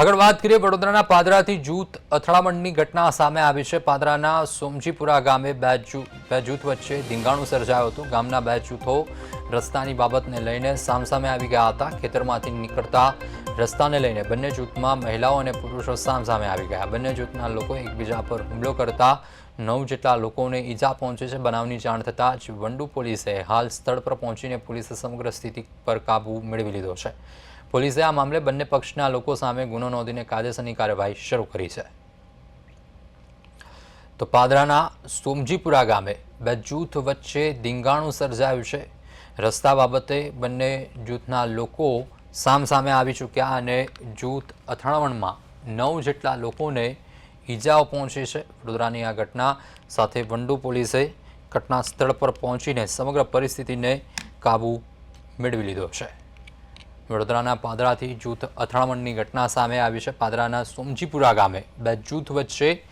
આગળ વાત કરીએ વડોદરાના પાદરાથી જૂથ અથડામણની ઘટના સામે આવી છે. પાદરાના સોમજીપુરા ગામે બે બે જૂથ વચ્ચે ધીંગાણું સર્જાયું હતું. ગામના બે જૂથો રસ્તાની બાબતને લઈને સામસામે આવી ગયા હતા. ખેતરમાંથી નીકળતા રસ્તાને લઈને બંને જૂથમાં મહિલાઓ અને પુરુષો સામસામે આવી ગયા. બંને જૂથના લોકો એકબીજા પર હુમલો કરતા નવ જેટલા લોકોને ઈજા પહોંચી છે બનાવની જાણ થતાં જ વંડુ પોલીસે હાલ સ્થળ પર પહોંચીને પોલીસે સમગ્ર સ્થિતિ પર કાબૂ મેળવી લીધો છે. પોલીસે આ મામલે બંને પક્ષના લોકો સામે ગુનો નોંધીને કાયદેસરની કાર્યવાહી શરૂ કરી છે. તો પાદરાના સોમજીપુરા ગામે બે જૂથ વચ્ચે ધીંગાણું સર્જાયું છે. રસ્તા બાબતે બંને જૂથના લોકો સામસામે આવી ચૂક્યા અને જૂથ અથડામણમાં નવ જેટલા લોકોને ઈજાઓ પહોંચી છે. વડોદરાની આ ઘટના સાથે વંડુ પોલીસે ઘટના સ્થળ પર પહોંચીને સમગ્ર પરિસ્થિતિને કાબૂ મેળવી લીધો છે. વડોદરાના પાદરાથી જૂથ અથડામણની ઘટના સામે આવી છે. પાદરાના સોમજીપુરા ગામે બે જૂથ વચ્ચે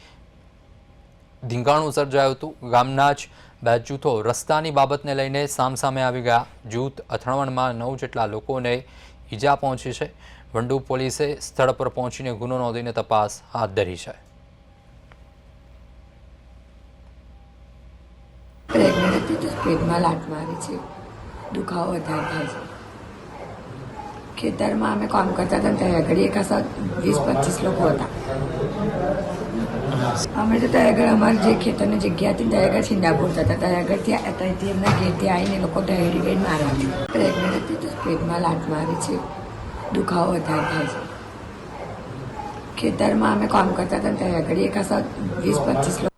ધીંગાણું સર્જાયું હતું. ગામના જ બે જૂથો રસ્તાની બાબતને લઈને સામસામે આવી ગયા. જૂથ અથડામણમાં નવ જેટલા લોકોને ઈજા પહોંચી છે. વંડુ પોલીસે સ્થળ પર પહોંચીને ગુનો નોંધીને તપાસ હાથ ધરી છે. દુખાવો વધારે થાય છે. ખેતરમાં અમે કામ કરતા હતા ત્યાં આગળ એક વીસ, પચીસ લોકો હતા. અમે તો ત્યાં આગળ અમારી જે ખેતરની જગ્યા હતી ત્યાં આગળ છીંડા હતા. ત્યાં આગળ ત્યાં ત્યાંથી એમના ઘેરથી આવીને લોકો ડાયરી ગઈ મારવા પ્રેગ્નન્ટ હતી તો પેટમાં લાટ મારી છે. દુખાવો વધારે થાય છે. ખેતરમાં અમે કામ કરતા હતા ત્યાં આગળ એક વીસ, પચીસ લોકો